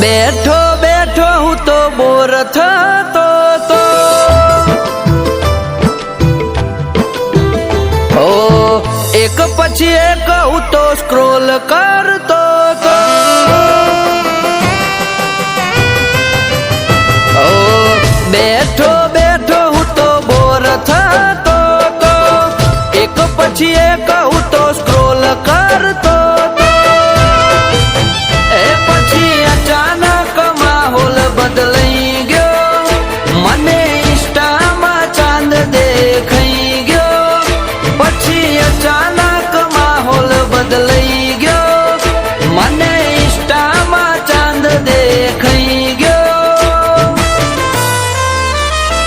બેઠો બેઠો હું તો બોર થતો તો ઓ એક પછી એક હું તો સ્ક્રોલ કરતો તો ઓ બેઠો બેઠો હું તો બોર થતો તો એક પછી એક હું તો સ્ક્રોલ કરતો માહોલ બદલાઈ ગયો મને ઇન્સ્ટામાં ચાંદ દેખાઈ ગયો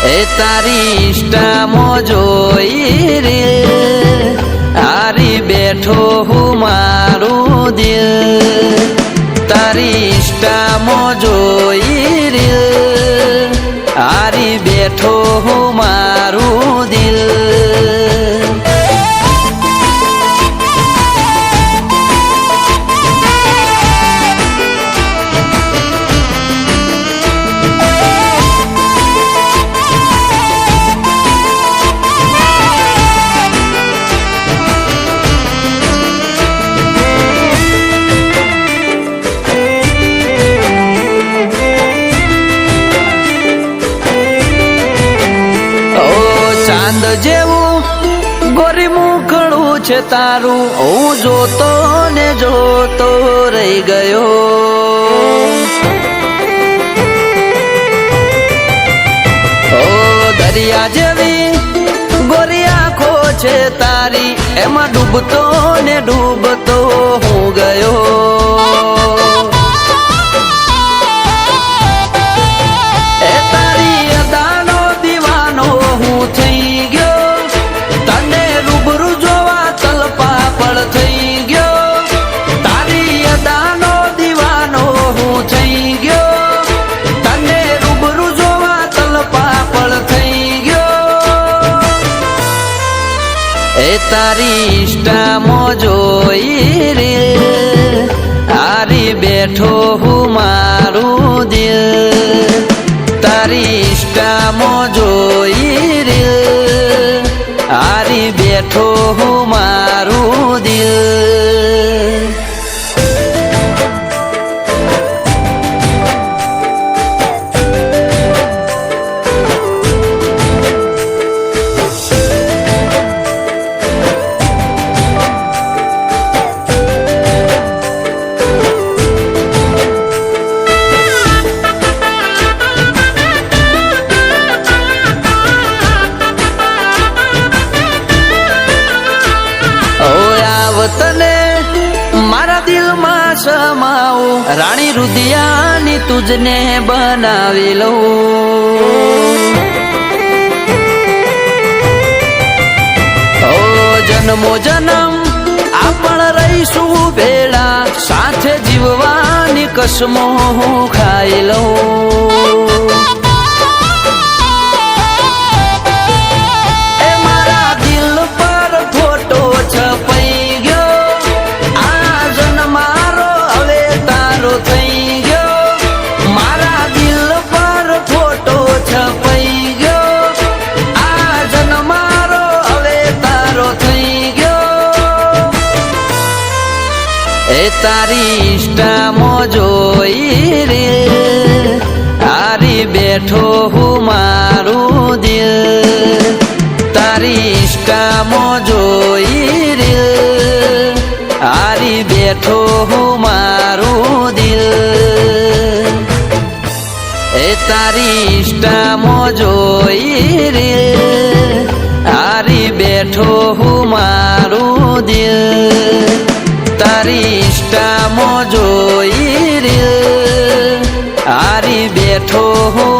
એ તારી ઇન્સ્ટામાં જોઈ રે હારી બેઠો હું મારું દિલ તારી ઇન્સ્ટામાં જોઈ રે હારી બેઠો હું છે તારું? હું જોતો ને જોતો રહી ગયો. દરિયા જેવી ગોરી આંખો છે તારી, એમાં ડૂબતો ને ડૂબતો હું ગયો. એ તારી ઇન્સ્ટામાં જોઈ રે. હારી બેઠો હું મારું દિલ. તારી ઇન્સ્ટામાં જોઈ રે. હારી બેઠો હું સમાવું રાણી રુદિયાની તુજને બનાવી લઉં. ઓ જન્મો જન્મ, આપણ રહીશું ભેળા, સાથે જીવવાની કસમો હું ખાઈ લઉં. তারি মজয়ীরে আরি বেঠো হুমারু দিল, তারি মজয়ীরে আরি বেঠো হুমারু দিল, এ তারি মজয়ীরে আরি বেঠো হুমারু দিল। તારી ઇન્સ્ટામાં જોઈ રે હારી બેઠો હું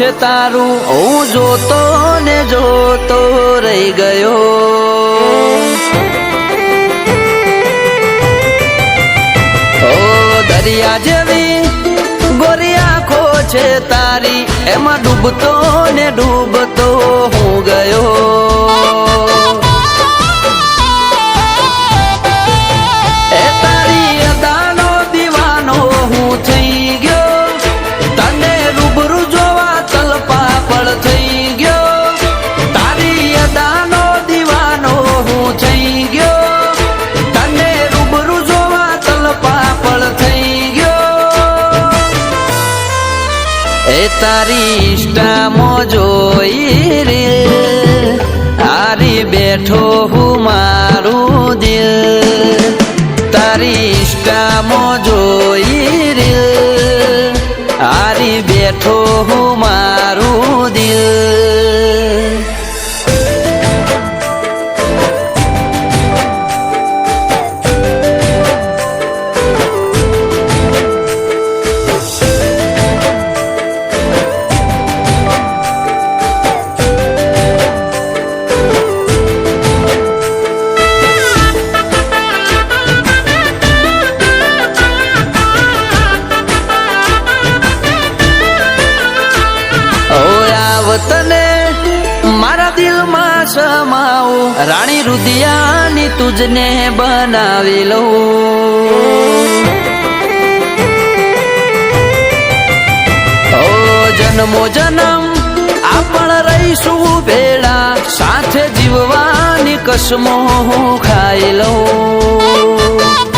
છે તારું? હું જોતો ને જોતો રહી ગયો. દરિયા જેવી ગોરી આંખો છે તારી, એમાં ડૂબતો ને ડૂબતો હું ગયો. તારી ઇષ્ટામો જોઈ રે. હારી બેઠો હું મારું દિલ. તારી ઇષ્ટામો જોઈ રે. હારી બેઠો હું મારું દિલ. સમાવું રાણી રુદિયાની તુજને બનાવી ઓ જન્મો જન્મ, આપણ રહીશું ભેળા, સાથે જીવવાની કસમો ખાઈ લઉં.